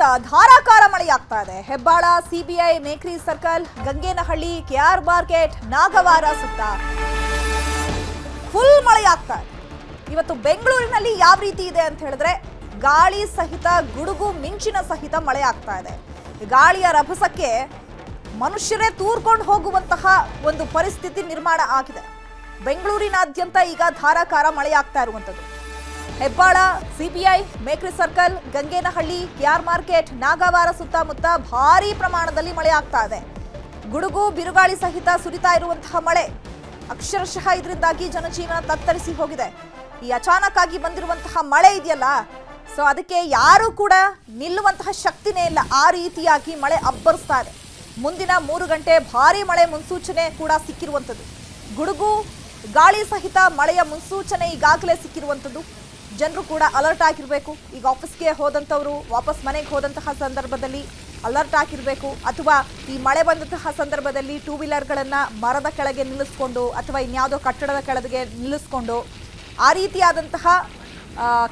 ಧಾರಾಕಾರ ಮಳೆಯಾಗ್ತಾ ಇದೆ. Hebbal, CBI, Mekhri circle, Ganganahalli KR market, Nagawara ಸುತ್ತ ಫುಲ್ ಮಳೆಯಾಗ್ತಾ ಇದೆ. ಇವತ್ತು ಬೆಂಗಳೂರಿನಲ್ಲಿ ಯಾವ ರೀತಿ ಇದೆ ಅಂತ ಹೇಳಿದ್ರೆ ಗಾಳಿ ಸಹಿತ, ಗುಡುಗು ಮಿಂಚಿನ ಸಹಿತ ಮಳೆ ಆಗ್ತಾ ಇದೆ. ಗಾಳಿಯ ರಭಸಕ್ಕೆ ಮನುಷ್ಯರೇ ತೂರ್ಕೊಂಡು ಹೋಗುವಂತಹ ಒಂದು ಪರಿಸ್ಥಿತಿ ನಿರ್ಮಾಣ ಆಗಿದೆ. ಬೆಂಗಳೂರಿನಾದ್ಯಂತ ಈಗ ಧಾರಾಕಾರ ಮಳೆಯಾಗ್ತಾ ಇರುವಂಥದ್ದು. Hebbal, CBI, Mekhri circle, Ganganahalli KR market, Nagawara ಸುತ್ತಮುತ್ತ ಭಾರಿ ಪ್ರಮಾಣದಲ್ಲಿ ಮಳೆ ಆಗ್ತಾ ಇದೆ. ಗುಡುಗು, ಬಿರುಗಾಳಿ ಸಹಿತ ಸುರಿತಾ ಇರುವಂತಹ ಮಳೆ. ಅಕ್ಷರಶಃ ಇದರಿಂದಾಗಿ ಜನಜೀವನ ತತ್ತರಿಸಿ ಹೋಗಿದೆ. ಈ ಅಚಾನಕ್ ಆಗಿ ಬಂದಿರುವಂತಹ ಮಳೆ ಇದೆಯಲ್ಲ, ಸೊ ಅದಕ್ಕೆ ಯಾರು ಕೂಡ ನಿಲ್ಲುವಂತಹ ಶಕ್ತಿನೇ ಇಲ್ಲ. ಆ ರೀತಿಯಾಗಿ ಮಳೆ ಅಬ್ಬರಿಸ್ತಾ ಇದೆ. ಮುಂದಿನ ಮೂರು ಗಂಟೆ ಭಾರಿ ಮಳೆ ಮುನ್ಸೂಚನೆ ಕೂಡ ಸಿಕ್ಕಿರುವಂಥದ್ದು. ಗುಡುಗು, ಗಾಳಿ ಸಹಿತ ಮಳೆಯ ಮುನ್ಸೂಚನೆ ಈಗಾಗಲೇ ಸಿಕ್ಕಿರುವಂಥದ್ದು. ಜನರು ಕೂಡ ಅಲರ್ಟ್ ಆಗಿರಬೇಕು. ಈಗ ಆಫೀಸ್ಗೆ ಹೋದಂಥವರು, ವಾಪಸ್ ಮನೆಗೆ ಹೋದಂತಹ ಸಂದರ್ಭದಲ್ಲಿ ಅಲರ್ಟ್ ಆಗಿರಬೇಕು. ಅಥವಾ ಈ ಮಳೆ ಬಂದಂತಹ ಸಂದರ್ಭದಲ್ಲಿ ಟೂ ವೀಲರ್ಗಳನ್ನು ಮರದ ಕೆಳಗೆ ನಿಲ್ಲಿಸ್ಕೊಂಡು ಅಥವಾ ಇನ್ಯಾವುದೋ ಕಟ್ಟಡದ ಕೆಳಗೆ ನಿಲ್ಲಿಸ್ಕೊಂಡು ಆ ರೀತಿಯಾದಂತಹ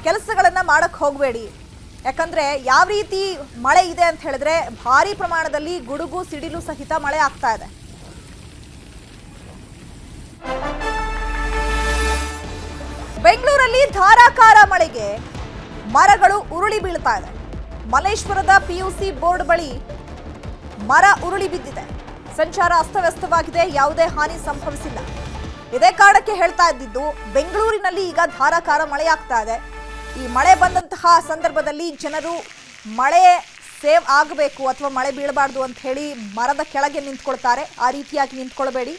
ಕೆಲಸಗಳನ್ನು ಮಾಡೋಕ್ಕೆ ಹೋಗಬೇಡಿ. ಯಾಕಂದರೆ ಯಾವ ರೀತಿ ಮಳೆ ಇದೆ ಅಂತ ಹೇಳಿದ್ರೆ ಭಾರಿ ಪ್ರಮಾಣದಲ್ಲಿ ಗುಡುಗು, ಸಿಡಿಲು ಸಹಿತ ಮಳೆ ಆಗ್ತಾ ಇದೆ. ಬೆಂಗಳೂರಲ್ಲಿ ಧಾರಾಕಾರ ಮಳೆಗೆ ಮರಗಳು ಉರುಳಿ ಬೀಳ್ತಾ ಇದೆ. ಮಲ್ಲೇಶ್ವರದ ಪಿಯುಸಿ ಬೋರ್ಡ್ ಬಳಿ ಮರ ಉರುಳಿ ಬಿದ್ದಿದೆ. ಸಂಚಾರ ಅಸ್ತವ್ಯಸ್ತವಾಗಿದೆ, ಯಾವುದೇ ಹಾನಿ ಸಂಭವಿಸಿಲ್ಲ. ಇದೇ ಕಾರಣಕ್ಕೆ ಹೇಳ್ತಾ ಇದ್ದಿದ್ದು, ಬೆಂಗಳೂರಿನಲ್ಲಿ ಈಗ ಧಾರಾಕಾರ ಮಳೆಯಾಗ್ತಾ ಇದೆ. ಈ ಮಳೆ ಬಂದಂತಹ ಸಂದರ್ಭದಲ್ಲಿ ಜನರು ಮಳೆ ಸೇವ್ ಆಗಬೇಕು ಅಥವಾ ಮಳೆ ಬೀಳಬಾರ್ದು ಅಂತ ಹೇಳಿ ಮರದ ಕೆಳಗೆ ನಿಂತ್ಕೊಳ್ತಾರೆ. ಆ ರೀತಿಯಾಗಿ ನಿಂತ್ಕೊಳ್ಬೇಡಿ.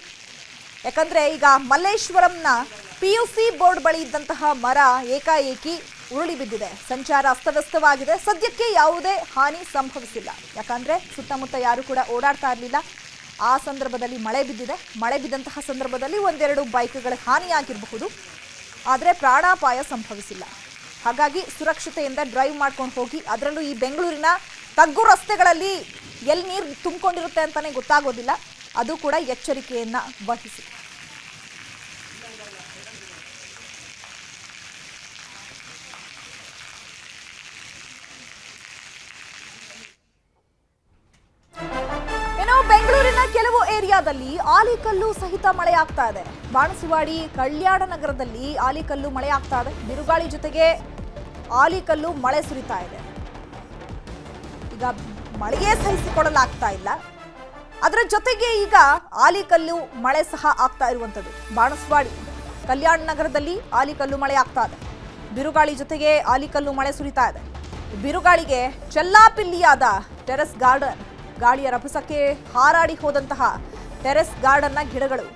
ಯಾಕಂದ್ರೆ ಈಗ ಮಲ್ಲೇಶ್ವರಂನ ಪಿ ಯು ಸಿ ಬೋರ್ಡ್ ಬಳಿ ಇದ್ದಂತಹ ಮರ ಏಕಾಏಕಿ ಉರುಳಿ ಬಿದ್ದಿದೆ ಸಂಚಾರ ಅಸ್ತವ್ಯಸ್ತವಾಗಿದೆ. ಸದ್ಯಕ್ಕೆ ಯಾವುದೇ ಹಾನಿ ಸಂಭವಿಸಿಲ್ಲ. ಯಾಕಂದ್ರೆ ಸುತ್ತಮುತ್ತ ಯಾರು ಕೂಡ ಓಡಾಡ್ತಾ ಇರಲಿಲ್ಲ. ಆ ಸಂದರ್ಭದಲ್ಲಿ ಮಳೆ ಬಿದ್ದಿದೆ. ಮಳೆ ಬಿದ್ದಂತಹ ಸಂದರ್ಭದಲ್ಲಿ ಒಂದೆರಡು ಬೈಕ್ಗಳ ಹಾನಿಯಾಗಿರಬಹುದು. ಆದರೆ ಪ್ರಾಣಾಪಾಯ ಸಂಭವಿಸಿಲ್ಲ. ಹಾಗಾಗಿ ಸುರಕ್ಷತೆಯಿಂದ ಡ್ರೈವ್ ಮಾಡ್ಕೊಂಡು ಹೋಗಿ, ಅದರಲ್ಲೂ ಈ ಬೆಂಗಳೂರಿನ ತಗ್ಗು ರಸ್ತೆಗಳಲ್ಲಿ ಎಲ್ಲಿ ನೀರು ತುಂಬಿಕೊಂಡಿರುತ್ತೆ ಅಂತಲೇ ಗೊತ್ತಾಗೋದಿಲ್ಲ. ಅದು ಕೂಡ ಎಚ್ಚರಿಕೆಯನ್ನು ವಹಿಸಿ ಕೆಲವು ಏರಿಯಾದಲ್ಲಿ ಆಲಿಕಲ್ಲು ಸಹಿತ ಮಳೆ ಆಗ್ತಾ ಇದೆ. ಬಾಣಸಿವಾಡಿ ಕಲ್ಯಾಣ ನಗರದಲ್ಲಿ ಆಲಿಕಲ್ಲು ಮಳೆ ಆಗ್ತಾ ಇದೆ. ಬಿರುಗಾಳಿ ಜೊತೆಗೆ ಆಲಿಕಲ್ಲು ಮಳೆ ಸುರಿತಾ ಇದೆ. ಈಗ ಮಳೆಯೇ ಸಹಿಸಿಕೊಳ್ಳಲಾಗ್ತಾ ಇಲ್ಲ. ಅದರ ಜೊತೆಗೆ ಈಗ ಆಲಿಕಲ್ಲು ಮಳೆ ಸಹ ಆಗ್ತಾ ಇರುವಂಥದ್ದು. ಬಾಣಸವಾಡಿ, ಕಲ್ಯಾಣ ನಗರದಲ್ಲಿ ಆಲಿಕಲ್ಲು ಮಳೆ ಆಗ್ತಾ ಇದೆ. ಬಿರುಗಾಳಿ ಜೊತೆಗೆ ಆಲಿಕಲ್ಲು ಮಳೆ ಸುರಿತಾ ಇದೆ. ಬಿರುಗಾಳಿಗೆ ಚೆಲ್ಲಾಪಿಲ್ಲಿಯಾದ ಟೆರೆಸ್ ಗಾರ್ಡನ್ ಗಾಳಿಯ ರಭಸಕ್ಕೆ ಹಾರಾಡಿ ಹೋದಂತಹ ಟೆರೆಸ್ ಗಾರ್ಡನ್ನ ಗಿಡಗಳು.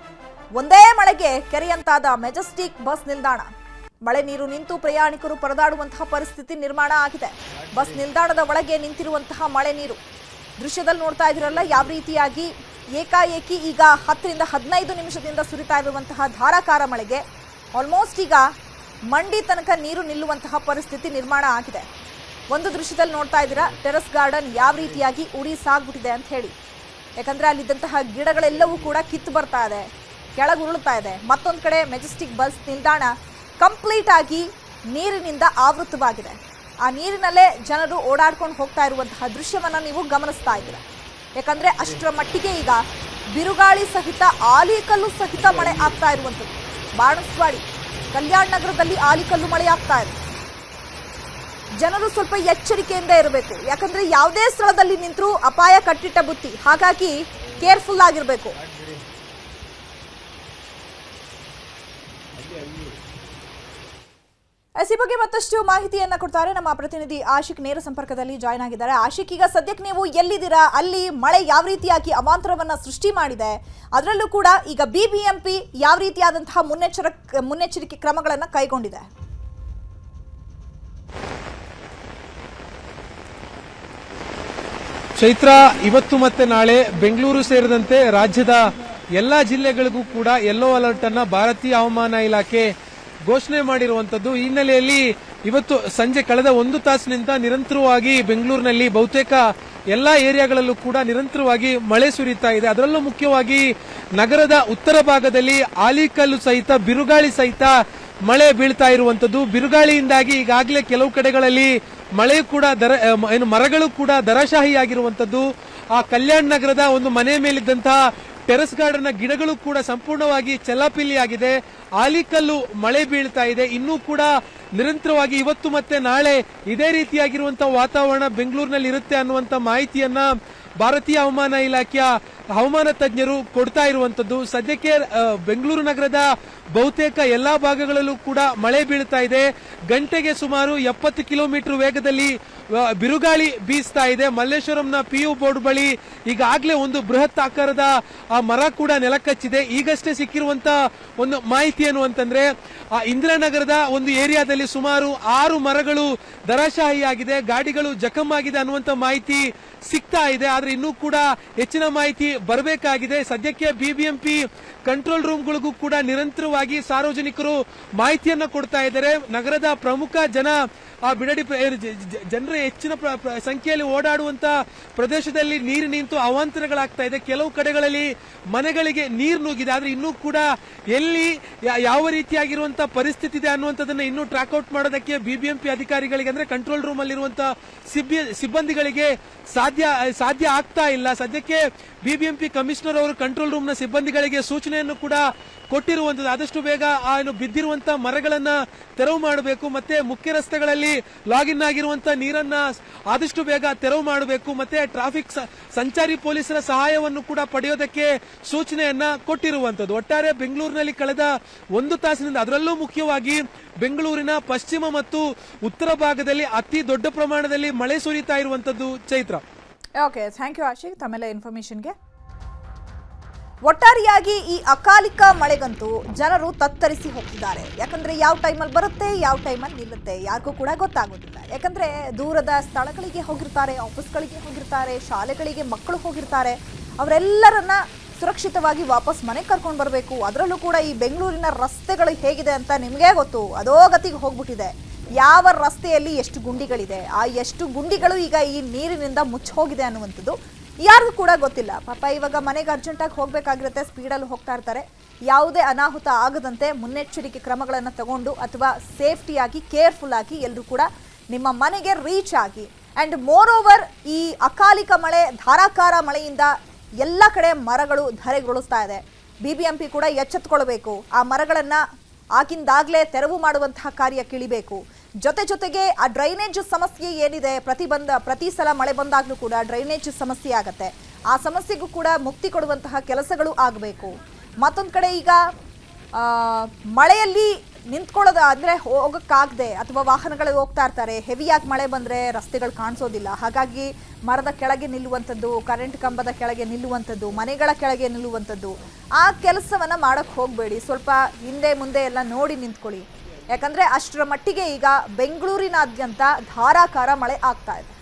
ಒಂದೇ ಮಳೆಗೆ ಕೆರೆಯಂತಾದ ಮೆಜೆಸ್ಟಿಕ್ ಬಸ್ ನಿಲ್ದಾಣ. ಮಳೆ ನೀರು ನಿಂತು ಪ್ರಯಾಣಿಕರು ಪರದಾಡುವಂತಹ ಪರಿಸ್ಥಿತಿ ನಿರ್ಮಾಣ ಆಗಿದೆ. ಬಸ್ ನಿಲ್ದಾಣದ ಒಳಗೆ ನಿಂತಿರುವಂತಹ ಮಳೆ ನೀರು. ದೃಶ್ಯದಲ್ಲಿ ನೋಡ್ತಾ ಇದ್ರಲ್ಲ ಯಾವ ರೀತಿಯಾಗಿ ಏಕಾಏಕಿ ಈಗ ಹತ್ತರಿಂದ ಹದಿನೈದು ನಿಮಿಷದಿಂದ ಸುರಿತಾ ಇರುವಂತಹ ಧಾರಾಕಾರ ಮಳೆಗೆ. ಆಲ್ಮೋಸ್ಟ್ ಈಗ ಮಂಡಿ ತನಕ ನೀರು ನಿಲ್ಲುವಂತಹ ಪರಿಸ್ಥಿತಿ ನಿರ್ಮಾಣ ಆಗಿದೆ. ಒಂದು ದೃಶ್ಯದಲ್ಲಿ ನೋಡ್ತಾ ಇದ್ದೀರಾ, ಟೆರಸ್ ಗಾರ್ಡನ್ ಯಾವ ರೀತಿಯಾಗಿ ಉಡಿ ಸಾಗ್ಬಿಟ್ಟಿದೆ ಅಂತ ಹೇಳಿ. ಯಾಕಂದ್ರೆ ಅಲ್ಲಿದ್ದಂತಹ ಗಿಡಗಳೆಲ್ಲವೂ ಕೂಡ ಕಿತ್ತು ಬರ್ತಾ ಇದೆ, ಕೆಳಗೆ ಉರುಳ್ತಾ ಇದೆ. ಮತ್ತೊಂದು ಕಡೆ ಮೆಜೆಸ್ಟಿಕ್ ಬಸ್ ನಿಲ್ದಾಣ ಕಂಪ್ಲೀಟ್ ಆಗಿ ನೀರಿನಿಂದ ಆವೃತವಾಗಿದೆ ಆ ನೀರಿನಲ್ಲೇ ಜನರು ಓಡಾಡ್ಕೊಂಡು ಹೋಗ್ತಾ ಇರುವಂತಹ ದೃಶ್ಯವನ್ನು ನೀವು ಗಮನಿಸ್ತಾ ಇದ್ದೀರ. ಯಾಕಂದ್ರೆ ಅಷ್ಟರ ಮಟ್ಟಿಗೆ ಈಗ ಬಿರುಗಾಳಿ ಸಹಿತ, ಆಲಿಕಲ್ಲು ಸಹಿತ ಮಳೆ ಆಗ್ತಾ ಇರುವಂಥದ್ದು. ಬಾಣಸ್ವಾಡಿ, ಕಲ್ಯಾಣ ನಗರದಲ್ಲಿ ಆಲಿಕಲ್ಲು ಮಳೆ ಆಗ್ತಾ ಇದೆ. ಜನರು ಸ್ವಲ್ಪ ಎಚ್ಚರಿಕೆಯಿಂದ ಇರಬೇಕು. ಯಾಕಂದ್ರೆ ಯಾವುದೇ ಸ್ಥಳದಲ್ಲಿ ನಿಂತರೂ ಅಪಾಯ ಕಟ್ಟಿಟ್ಟ ಬುತ್ತಿ. ಹಾಗಾಗಿ ಕೇರ್ಫುಲ್ ಆಗಿರಬೇಕು. ಎಸ್, ಈ ಬಗ್ಗೆ ಮತ್ತಷ್ಟು ಮಾಹಿತಿಯನ್ನ ಕೊಡ್ತಾರೆ ನಮ್ಮ ಪ್ರತಿನಿಧಿ ಆಶಿಕ್. ನೇರ ಸಂಪರ್ಕದಲ್ಲಿ ಜಾಯ್ನ್ ಆಗಿದ್ದಾರೆ. ಆಶಿಕ್, ಈಗ ಸದ್ಯಕ್ಕೆ ನೀವು ಎಲ್ಲಿದ್ದೀರಾ? ಅಲ್ಲಿ ಮಳೆ ಯಾವ ರೀತಿಯಾಗಿ ಅವಾಂತರವನ್ನ ಸೃಷ್ಟಿ ಮಾಡಿದೆ? ಅದರಲ್ಲೂ ಕೂಡ ಈಗ ಬಿಬಿಎಂಪಿ ಯಾವ ರೀತಿಯಾದಂತಹ ಮುನ್ನೆಚ್ಚರ, ಮುನ್ನೆಚ್ಚರಿಕೆ ಕ್ರಮಗಳನ್ನು ಕೈಗೊಂಡಿದೆ? ಚೈತ್ರ, ಇವತ್ತು ಮತ್ತೆ ನಾಳೆ ಬೆಂಗಳೂರು ಸೇರಿದಂತೆ ರಾಜ್ಯದ ಎಲ್ಲಾ ಜಿಲ್ಲೆಗಳಿಗೂ ಕೂಡ ಯೆಲ್ಲೋ ಅಲರ್ಟ್ ಅನ್ನ ಭಾರತೀಯ ಹವಾಮಾನ ಇಲಾಖೆ ಘೋಷಣೆ ಮಾಡಿರುವಂತದ್ದು. ಈ ಹಿನ್ನೆಲೆಯಲ್ಲಿ ಇವತ್ತು ಸಂಜೆ ಕಳೆದ ಒಂದು ತಾಸಿನಿಂದ ನಿರಂತರವಾಗಿ ಬೆಂಗಳೂರಿನಲ್ಲಿ ಬಹುತೇಕ ಎಲ್ಲಾ ಏರಿಯಾಗಳಲ್ಲೂ ಕೂಡ ನಿರಂತರವಾಗಿ ಮಳೆ ಸುರಿತಾ ಇದೆ. ಅದರಲ್ಲೂ ಮುಖ್ಯವಾಗಿ ನಗರದ ಉತ್ತರ ಭಾಗದಲ್ಲಿ ಆಲಿಕಲ್ಲು ಸಹಿತ, ಬಿರುಗಾಳಿ ಸಹಿತ ಮಳೆ ಬೀಳ್ತಾ ಇರುವಂತದ್ದು. ಬಿರುಗಾಳಿಯಿಂದಾಗಿ ಈಗಾಗಲೇ ಕೆಲವು ಕಡೆಗಳಲ್ಲಿ ಮಳೆ ಕೂಡ ದರ ಏನು ಮರಗಳು ಕೂಡ ದರಶಾಹಿಯಾಗಿರುವಂಥದ್ದು ಆ ಕಲ್ಯಾಣ ನಗರದ ಒಂದು ಮನೆ ಮೇಲಿದ್ದಂತಹ ಟೆರೆಸ್ ಗಾರ್ಡನ್ನ ಗಿಡಗಳು ಕೂಡ ಸಂಪೂರ್ಣವಾಗಿ ಚೆಲ್ಲಪಿಲ್ಲಿ ಆಗಿದೆ ಆಲಿಕಲ್ಲು ಮಳೆ ಬೀಳ್ತಾ ಇದೆ. ಇನ್ನೂ ಕೂಡ ನಿರಂತರವಾಗಿ ಇವತ್ತು ಮತ್ತೆ ನಾಳೆ ಇದೇ ರೀತಿಯಾಗಿರುವಂತಹ ವಾತಾವರಣ ಬೆಂಗಳೂರಿನಲ್ಲಿ ಇರುತ್ತೆ ಅನ್ನುವಂತ ಮಾಹಿತಿಯನ್ನ ಭಾರತೀಯ ಹವಾಮಾನ ಇಲಾಖೆಯ ಹವಾಮಾನ ತಜ್ಞರು ಕೊಡ್ತಾ ಇರುವಂತದ್ದು ಸದ್ಯಕ್ಕೆ ಬೆಂಗಳೂರು ನಗರದ ಬಹುತೇಕ ಎಲ್ಲಾ ಭಾಗಗಳಲ್ಲೂ ಕೂಡ ಮಳೆ ಬೀಳ್ತಾ ಇದೆ. ಗಂಟೆಗೆ ಸುಮಾರು ಎಪ್ಪತ್ತು ಕಿಲೋಮೀಟರ್ ವೇಗದಲ್ಲಿ ಬಿರುಗಾಳಿ ಬೀಸ್ತಾ ಇದೆ. ಮಲ್ಲೇಶ್ವರಂನ ಪಿಯು ಬೋರ್ಡ್ ಬಳಿ ಈಗಾಗಲೇ ಒಂದು ಬೃಹತ್ ಆಕಾರದ, ಆ, ಮರ ಕೂಡ ನೆಲಕಚ್ಚಿದೆ. ಈಗಷ್ಟೇ ಸಿಕ್ಕಿರುವಂತ ಒಂದು ಮಾಹಿತಿ ಏನು ಅಂತಂದ್ರೆ, ಆ, ಇಂದಿರಾನಗರದ ಒಂದು ಏರಿಯಾದಲ್ಲಿ ಸುಮಾರು ಆರು ಮರಗಳು ದರಶಾಹಿಯಾಗಿದೆ ಗಾಡಿಗಳು ಜಖಮ್ ಆಗಿದೆ ಅನ್ನುವಂತ ಮಾಹಿತಿ ಸಿಗ್ತಾ ಇದೆ. ಆದ್ರೆ ಇನ್ನೂ ಕೂಡ ಹೆಚ್ಚಿನ ಮಾಹಿತಿ ಬರಬೇಕಾಗಿದೆ. ಸದ್ಯಕ್ಕೆ ಬಿಬಿಎಂಪಿ ಕಂಟ್ರೋಲ್ ರೂಮ್ಗಳಿಗೂ ಕೂಡ ನಿರಂತರವಾಗಿ ಸಾರ್ವಜನಿಕರು ಮಾಹಿತಿಯನ್ನ ಕೊಡ್ತಾ ಇದ್ದಾರೆ. ನಗರದ ಪ್ರಮುಖ ಜನ ಆ ಬಿಡಡಿ ಜನರು ಹೆಚ್ಚಿನ ಸಂಖ್ಯೆಯಲ್ಲಿ ಓಡಾಡುವಂತ ಪ್ರದೇಶದಲ್ಲಿ ನೀರು ನಿಂತು ಅವಾಂತರಗಳಾಗ್ತಾ ಇದೆ. ಕೆಲವು ಕಡೆಗಳಲ್ಲಿ ಮನೆಗಳಿಗೆ ನೀರು ನುಗ್ಗಿದೆ. ಆದ್ರೆ ಇನ್ನೂ ಕೂಡ ಎಲ್ಲಿ ಯಾವ ರೀತಿಯಾಗಿರುವಂತ ಪರಿಸ್ಥಿತಿ ಇದೆ ಅನ್ನುವಂಥದ್ದನ್ನ ಇನ್ನೂ ಟ್ರ್ಯಾಕ್ ಔಟ್ ಮಾಡೋದಕ್ಕೆ ಬಿಬಿಎಂಪಿ ಅಧಿಕಾರಿಗಳಿಗೆ ಅಂದ್ರೆ ಕಂಟ್ರೋಲ್ ರೂಮ್ ಅಲ್ಲಿರುವಂತ ಸಿಬ್ಬಿ- ಸಿಬ್ಬಂದಿಗಳಿಗೆ ಸಾಧ್ಯ ಸಾಧ್ಯ ಆಗ್ತಾ ಇಲ್ಲ. ಸದ್ಯಕ್ಕೆ ಬಿಬಿಎಂಪಿ ಕಮಿಷನರ್ ಅವರು ಕಂಟ್ರೋಲ್ ರೂಮ್ನ ಸಿಬ್ಬಂದಿಗಳಿಗೆ ಸೂಚನೆಯನ್ನು ಕೂಡ ಕೊಟ್ಟಿರುವಂತದ್ದು ಆದಷ್ಟು ಬೇಗ ಆ ಏನು ಬಿದ್ದಿರುವಂತ ಮರಗಳನ್ನ ತೆರವು ಮಾಡಬೇಕು. ಮತ್ತೆ ಮುಖ್ಯ ರಸ್ತೆಗಳಲ್ಲಿ ಲಾಗಿನ್ ಆಗಿರುವಂತ ನೀರನ್ನ ಆದಷ್ಟು ಬೇಗ ತೆರವು ಮಾಡಬೇಕು ಮತ್ತೆ ಟ್ರಾಫಿಕ್ ಸಂಚಾರಿ ಪೊಲೀಸರ ಸಹಾಯವನ್ನು ಕೂಡ ಪಡೆಯೋದಕ್ಕೆ ಸೂಚನೆಯನ್ನ ಕೊಟ್ಟಿರುವಂತದ್ದು. ಒಟ್ಟಾರೆ ಬೆಂಗಳೂರಿನಲ್ಲಿ ಕಳೆದ ಒಂದು ತಾಸಿನಿಂದ ಅದರಲ್ಲೂ ಮುಖ್ಯವಾಗಿ ಬೆಂಗಳೂರಿನ ಪಶ್ಚಿಮ ಮತ್ತು ಉತ್ತರ ಭಾಗದಲ್ಲಿ ಅತಿ ದೊಡ್ಡ ಪ್ರಮಾಣದಲ್ಲಿ ಮಳೆ ಸುರಿತಾ ಇರುವಂತದ್ದು Chaitra. Okay thank you Ashik ತಮ್ಮೆಲ್ಲ ಇನ್ಫಾರ್ಮೇಶನ್ಗೆ ಒಟ್ಟಾರೆಯಾಗಿ ಈ ಅಕಾಲಿಕ ಮಳೆಗಂತೂ ಜನರು ತತ್ತರಿಸಿ ಹೋಗ್ತಿದ್ದಾರೆ. ಯಾಕಂದ್ರೆ ಯಾವ ಟೈಮಲ್ಲಿ ಬರುತ್ತೆ, ಯಾವ ಟೈಮಲ್ಲಿ ನಿಲ್ಲುತ್ತೆ ಯಾರಿಗೂ ಕೂಡ ಗೊತ್ತಾಗೋದಿಲ್ಲ. ಯಾಕಂದ್ರೆ ದೂರದ ಸ್ಥಳಗಳಿಗೆ ಹೋಗಿರ್ತಾರೆ, ಆಫೀಸ್ಗಳಿಗೆ ಹೋಗಿರ್ತಾರೆ, ಶಾಲೆಗಳಿಗೆ ಮಕ್ಕಳು ಹೋಗಿರ್ತಾರೆ. ಅವರೆಲ್ಲರನ್ನ ಸುರಕ್ಷಿತವಾಗಿ ವಾಪಸ್ ಮನೆಗೆ ಕರ್ಕೊಂಡು ಬರಬೇಕು. ಅದರಲ್ಲೂ ಕೂಡ ಈ ಬೆಂಗಳೂರಿನ ರಸ್ತೆಗಳು ಹೇಗಿದೆ ಅಂತ ನಿಮಗೇ ಗೊತ್ತು. ಅದೋ ಗತಿಗೆ ಹೋಗ್ಬಿಟ್ಟಿದೆ. ಯಾವ ರಸ್ತೆಯಲ್ಲಿ ಎಷ್ಟು ಗುಂಡಿಗಳಿದೆ, ಆ ಎಷ್ಟು ಗುಂಡಿಗಳು ಈಗ ಈ ನೀರಿನಿಂದ ಮುಚ್ಚಿ ಹೋಗಿದೆ ಅನ್ನುವಂಥದ್ದು ಯಾರಿಗೂ ಕೂಡ ಗೊತ್ತಿಲ್ಲ. ಪಾಪ ಇವಾಗ ಮನೆಗೆ ಅರ್ಜೆಂಟಾಗಿ ಹೋಗಬೇಕಾಗಿರುತ್ತೆ ಸ್ಪೀಡಲ್ಲಿ ಹೋಗ್ತಾ ಇರ್ತಾರೆ. ಯಾವುದೇ ಅನಾಹುತ ಆಗದಂತೆ ಮುನ್ನೆಚ್ಚರಿಕೆ ಕ್ರಮಗಳನ್ನು ತಗೊಂಡು ಅಥವಾ ಸೇಫ್ಟಿಯಾಗಿ ಕೇರ್ಫುಲ್ ಆಗಿ ಎಲ್ಲರೂ ಕೂಡ ನಿಮ್ಮ ಮನೆಗೆ ರೀಚ್ ಆಗಿ. ಆ್ಯಂಡ್ ಮೋರ್ ಓವರ್ ಈ ಅಕಾಲಿಕ ಮಳೆ, ಧಾರಾಕಾರ ಮಳೆಯಿಂದ ಎಲ್ಲ ಕಡೆ ಮರಗಳು ಧರೆಗೊಳಿಸ್ತಾ ಇದೆ. ಬಿ ಬಿ ಎಂ ಪಿ ಕೂಡ ಎಚ್ಚೆತ್ಕೊಳ್ಬೇಕು. ಆ ಮರಗಳನ್ನು ಆಗಿಂದಾಗಲೇ ತೆರವು ಮಾಡುವಂತಹ ಕಾರ್ಯ ಕಿಳಿಬೇಕು. ಜೊತೆ ಜೊತೆಗೆ ಆ ಡ್ರೈನೇಜ್ ಸಮಸ್ಯೆ ಏನಿದೆ, ಪ್ರತಿ ಬಂದ, ಪ್ರತಿ ಸಲ ಮಳೆ ಬಂದಾಗಲೂ ಕೂಡ ಡ್ರೈನೇಜ್ ಸಮಸ್ಯೆ ಆಗುತ್ತೆ. ಆ ಸಮಸ್ಯೆಗೂ ಕೂಡ ಮುಕ್ತಿ ಕೊಡುವಂತಹ ಕೆಲಸಗಳು ಆಗಬೇಕು. ಮತ್ತೊಂದು ಕಡೆ ಈಗ ಮಳೆಯಲ್ಲಿ ನಿಂತ್ಕೊಳ್ಳೋದು ಅಂದರೆ ಹೋಗೋಕ್ಕಾಗದೆ ಅಥವಾ ವಾಹನಗಳು ಹೋಗ್ತಾ ಇರ್ತಾರೆ, ಹೆವಿಯಾಗಿ ಮಳೆ ಬಂದರೆ ರಸ್ತೆಗಳು ಕಾಣಿಸೋದಿಲ್ಲ. ಹಾಗಾಗಿ ಮರದ ಕೆಳಗೆ ನಿಲ್ಲುವಂಥದ್ದು ಕರೆಂಟ್ ಕಂಬದ ಕೆಳಗೆ ನಿಲ್ಲುವಂಥದ್ದು, ಮನೆಗಳ ಕೆಳಗೆ ನಿಲ್ಲುವಂಥದ್ದು, ಆ ಕೆಲಸವನ್ನು ಮಾಡೋಕ್ಕೆ ಹೋಗಬೇಡಿ. ಸ್ವಲ್ಪ ಹಿಂದೆ ಮುಂದೆ ಎಲ್ಲ ನೋಡಿ ನಿಂತ್ಕೊಳ್ಳಿ. ಯಾಕಂದರೆ ಅಷ್ಟರ ಮಟ್ಟಿಗೆ ಈಗ ಬೆಂಗಳೂರಿನಾದ್ಯಂತ ಧಾರಾಕಾರ ಮಳೆ ಆಗ್ತಾ ಇದೆ.